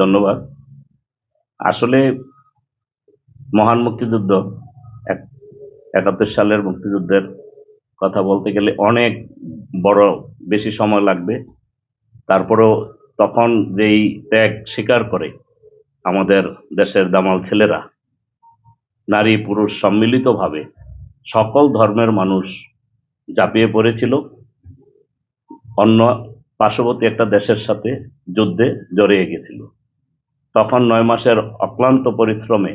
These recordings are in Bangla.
ধন্যবাদ। আসলে মহান মুক্তিযুদ্ধ একাত্তর সালের মুক্তিযুদ্ধের কথা বলতে গেলে অনেক বড় বেশি সময় লাগবে। তারপরেও তখন যেই ত্যাগ স্বীকার করে আমাদের দেশের দামাল ছেলেরা, নারী পুরুষ সম্মিলিতভাবে সকল ধর্মের মানুষ ঝাঁপিয়ে পড়েছিল। অন্য পার্শ্ববর্তী একটা দেশের সাথে যুদ্ধে জড়িয়ে গেছিল। তখন নয় মাসের অক্লান্ত পরিশ্রমে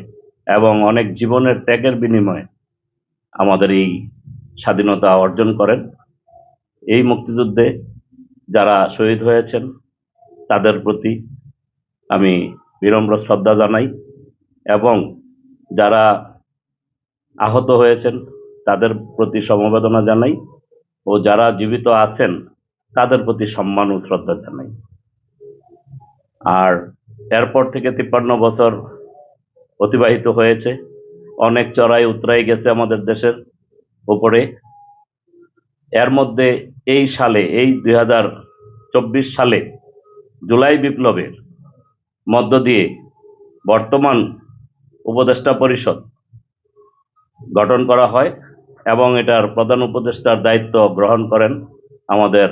এবং অনেক জীবনের ত্যাগের বিনিময়ে আমাদের এই স্বাধীনতা অর্জন করেন। এই মুক্তিযুদ্ধে যারা শহীদ হয়েছেন, তাদের প্রতি আমি বিনম্র শ্রদ্ধা জানাই এবং যারা আহত হয়েছেন, তাদের প্রতি সমবেদনা জানাই ও যারা জীবিত আছেন, তাদের প্রতি সম্মান ও শ্রদ্ধা জানাই। আর এরপর থেকে তিপ্পান্ন বছর অতিবাহিত হয়েছে। অনেক চড়াই উতরাই গেছে আমাদের দেশের উপরে। এর মধ্যে এই সালে, এই দুই সালে জুলাই বিপ্লবের মধ্য দিয়ে বর্তমান উপদেষ্টা পরিষদ গঠন করা হয় এবং এটার প্রধান উপদেষ্টার দায়িত্ব গ্রহণ করেন আমাদের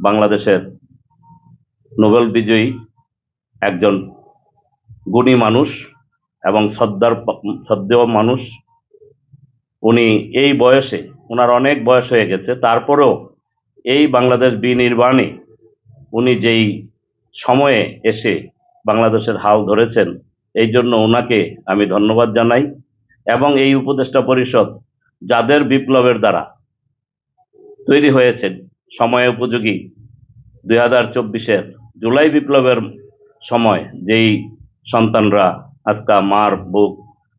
বাংলাদেশের নোবেল বিজয়ী একজন গুণী মানুষ এবং শ্রদ্ধার শ্রদ্ধেয় মানুষ। উনি এই বয়সে ওনার অনেক বয়স হয়ে গেছে, তারপরেও এই বাংলাদেশ বিনির্বাণে, উনি যেই সময়ে এসে বাংলাদেশের হাল ধরেছেন, এই জন্য ওনাকে আমি ধন্যবাদ জানাই এবং এই উপদেষ্টা পরিষদ যাদের বিপ্লবের দ্বারা তৈরি হয়েছেন সময় উপযোগী দুই হাজার জুলাই বিপ্লবের সময়, যেই সন্তানরা আজকা মার বুক,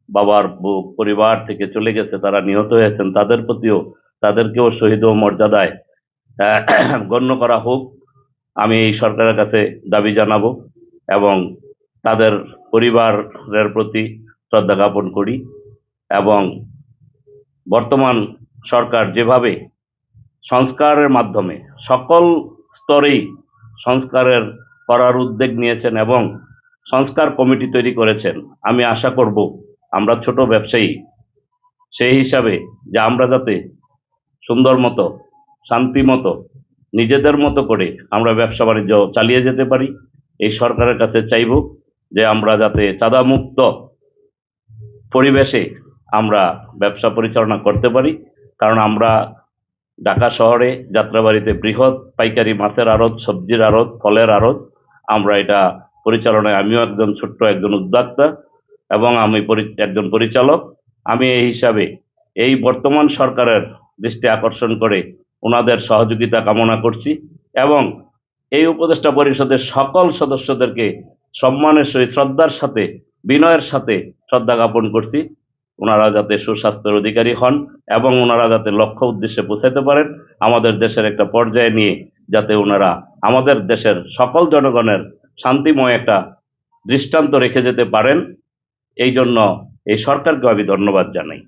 বাবার বুক, পরিবার থেকে চলে গেছে, তারা নিহত হয়েছেন, তাদের প্রতিও তাদেরকেও শহীদ ও মর্যাদায় গণ্য করা হোক, আমি এই সরকারের কাছে দাবি জানাব এবং তাদের পরিবারের প্রতি শ্রদ্ধা জ্ঞাপন করি এবং বর্তমান সরকার যেভাবে সংস্কারের মাধ্যমে সকল স্তরেই সংস্কারের করার উদ্যোগ নিয়েছেন এবং সংস্কার কমিটি তৈরি করেছেন। আমি আশা করব আমরা ছোট ব্যবসায়ী, সেই হিসাবে যে আমরা যাতে সুন্দর মতো, শান্তি মতো, নিজেদের মতো করে আমরা ব্যবসা বাণিজ্য চালিয়ে যেতে পারি, এই সরকারের কাছে চাইব যে আমরা যাতে চাঁদামুক্ত পরিবেশে আমরা ব্যবসা পরিচালনা করতে পারি। কারণ আমরা ঢাকা শহরে যাত্রাবাড়িতে বৃহৎ পাইকারি মাছের আড়ত, সবজির আড়ত, ফলের আড়ত আমরা এটা পরিচালনায়, আমিও একজন ছোট্ট একজন উদ্যোক্তা এবং আমি একজন পরিচালক। আমি এই হিসাবে এই বর্তমান সরকারের দৃষ্টি আকর্ষণ করে ওনাদের সহযোগিতা কামনা করছি এবং এই উপদেষ্টা পরিষদের সকল সদস্যদেরকে সম্মানের সহিত, শ্রদ্ধার সাথে, বিনয়ের সাথে শ্রদ্ধা জ্ঞাপন করছি। ওনারা যাতে সুস্বাস্থ্যের অধিকারী হন এবং ওনারা যাতে লক্ষ্য উদ্দেশ্যে পৌঁছাতে পারেন, আমাদের দেশের একটা পর্যায়ে নিয়ে যাতে ওনারা আমাদের দেশের সকল জনগণের শান্তিময় একটা দৃষ্টান্ত রেখে যেতে পারেন। এই জন্য এই সরকারকে আমি ধন্যবাদ জানাই।